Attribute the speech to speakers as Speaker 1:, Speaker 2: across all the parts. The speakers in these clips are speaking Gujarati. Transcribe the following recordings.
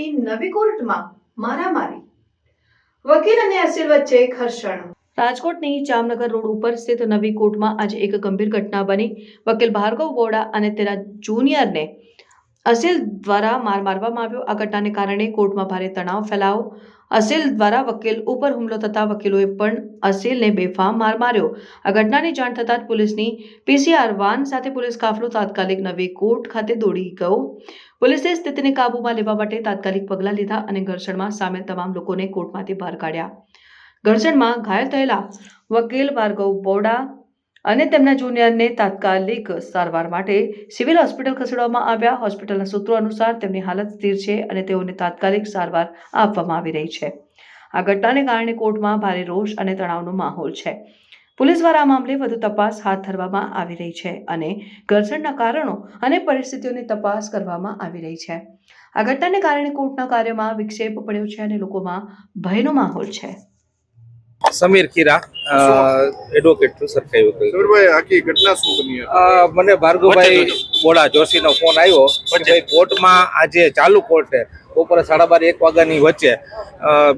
Speaker 1: રાજકોટની નવી કોર્ટમાં મારામારી. વકીલ અને અસીલ વચ્ચે ઘર્ષણ. રાજકોટની જામનગર રોડ ઉપર સ્થિત નવી કોર્ટમાં આજે એક ગંભીર ઘટના બની. વકીલ ભાર્ગવ ગોડા અને તેના જુનિયરને અસીલ દ્વારા માર મારવામાં આવ્યો. આ ઘટનાને કારણે કોર્ટમાં ભારે તણાવ ફેલાવો અસીલ દ્વારા વકીલ ઉપર હુમલો થતા વકીલોએ પણ અસીલને બેફામ માર માર્યો. આ ઘટનાની જાણ થતાં જ પોલીસની પીસીઆર વાન સાથે પોલીસ કાફલો તાત્કાલિક નવી કોર્ટ ખાતે દોડી ગયો. પોલીસે સ્થિતિને કાબૂમાં લેવા માટે તાત્કાલિક પગલાં લીધા અને ઘર્ષણમાં સામેલ તમામ લોકોને કોર્ટમાંથી બહાર કાઢ્યા. ઘર્ષણમાં ઘાયલ થયેલા વકીલ ભાર્ગવ બોડા અને તેમના જુનિયરને તાત્કાલિક સારવાર માટે સિવિલ હોસ્પિટલ ખસેડવામાં આવ્યા. હોસ્પિટલના સૂત્રો અનુસાર તેમની હાલત સ્થિર છે અને તેઓને તાત્કાલિક સારવાર આપવામાં આવી રહી છે. આ ઘટનાને કારણે કોર્ટમાં ભારે રોષ અને તણાવનો માહોલ છે. પોલીસ દ્વારા આ મામલે વધુ તપાસ હાથ ધરવામાં આવી રહી છે અને ઘર્ષણના કારણો અને પરિસ્થિતિઓની તપાસ કરવામાં આવી રહી છે. આ ઘટનાને કારણે કોર્ટના કાર્યમાં વિક્ષેપ પડ્યો છે અને લોકોમાં ભયનો માહોલ છે.
Speaker 2: સમીર ખીરા એડવોકેટ છું સરકારી વકીલ
Speaker 3: સમીરભાઈ આખી ઘટના શું બની
Speaker 2: મને ભાર્ગવભાઈ બોડા જોશીનો ફોન આવ્યો કે ભાઈ કોર્ટમાં આજે ચાલુ કોર્ટ છે. બપોરે સાડા બાર એક વાગ્યાની વચ્ચે.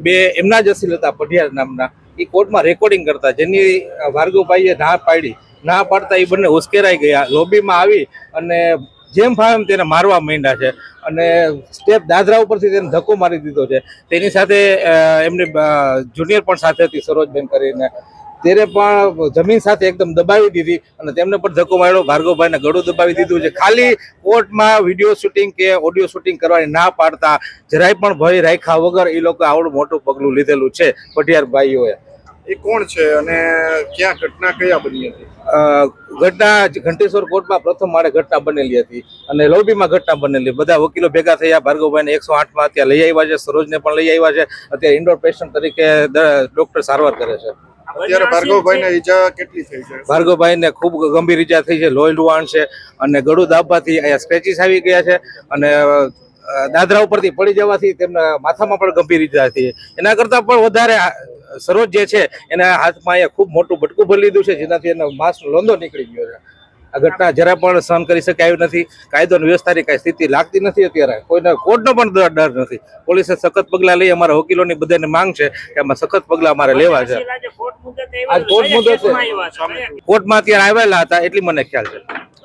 Speaker 2: બે એમના જ અસીલ હતા પઢિયાર નામના. એ કોર્ટમાં રેકોર્ડિંગ કરતા. જેની ભાર્ગવભાઈએ ના પાડી. ના પાડતા એ બંને ઉશ્કેરાઈ ગયા. લોબીમાં આવી અને જેમ ફાવે તેને મારવા માંડ્યા છે. અને સ્ટેપ દાદરા ઉપરથી તેને ધક્કો મારી દીધો છે. તેની સાથે એમની જુનિયર પણ સાથે હતી, સરોજબેન કરીને. તેને પણ જમીન સાથે એકદમ દબાવી દીધી અને તેમને પણ ધક્કો માર્યો. ભાર્ગવભાઈને ગળું દબાવી દીધું છે. ખાલી કોર્ટમાં વીડિયો શૂટિંગ કે ઓડિયો શૂટિંગ કરવાની ના પાડતા જરાય પણ ભય રાખ્યા વગર એ લોકો આવડું મોટું પગલું લીધેલું છે. પટિયાર ભાઈઓએ.
Speaker 3: એ કોણ છે અને ક્યાં ઘટના કયા બની હતી?
Speaker 2: ઘટના ઘંટેશ્વર કોર્ટમાં પ્રથમ માળે ઘટના બનેલી હતી અને લોબીમાં ઘટના બનેલી. બધા વકીલો ભેગા થયા. ભાર્ગવભાઈને એકસો આઠમાં અત્યારે લઈ આવ્યા છે. સરોજને પણ લઈ આવ્યા છે. અત્યારે ઇન્ડોર પેશન્ટ તરીકે ડોક્ટર સારવાર કરે છે.
Speaker 3: અત્યારે ભાર્ગવભાઈને ઈજા કેટલી થઈ છે?
Speaker 2: ભાર્ગવભાઈને ખૂબ ગંભીર ઈજા થઈ છે. લોહી લુહાણ છે અને ગળું દાબવાથી અહીંયા સ્ક્રેચીસ આવી ગયા છે અને દાદરા ઉપરથી પડી જવાથી તેમના માથામાં પણ ગંભીર ઈજા થઈ. એના કરતાં પણ વધારે સરોજ જે છે એના હાથમાં અહીંયા ખૂબ મોટું બટકું ભરી લીધું છે જેનાથી એનો માંસનો લોંદો નીકળી ગયો છે. આ ઘટના જરા પણ સહન કરી શકાય નથી. કાયદો અને વ્યવસ્થાની કાંઈ સ્થિતિ લાગતી નથી અત્યારે. કોઈને કોર્ટનો પણ ડર નથી. પોલીસે સખત પગલાં લઈ અમારા વકીલોની બધાને માંગ છે કે આમાં સખત પગલાં અમારે લેવા છે. આજ કોર્ટ મુદત છે. કોર્ટમાં અત્યારે આવેલા હતા એટલી મને ખ્યાલ છે.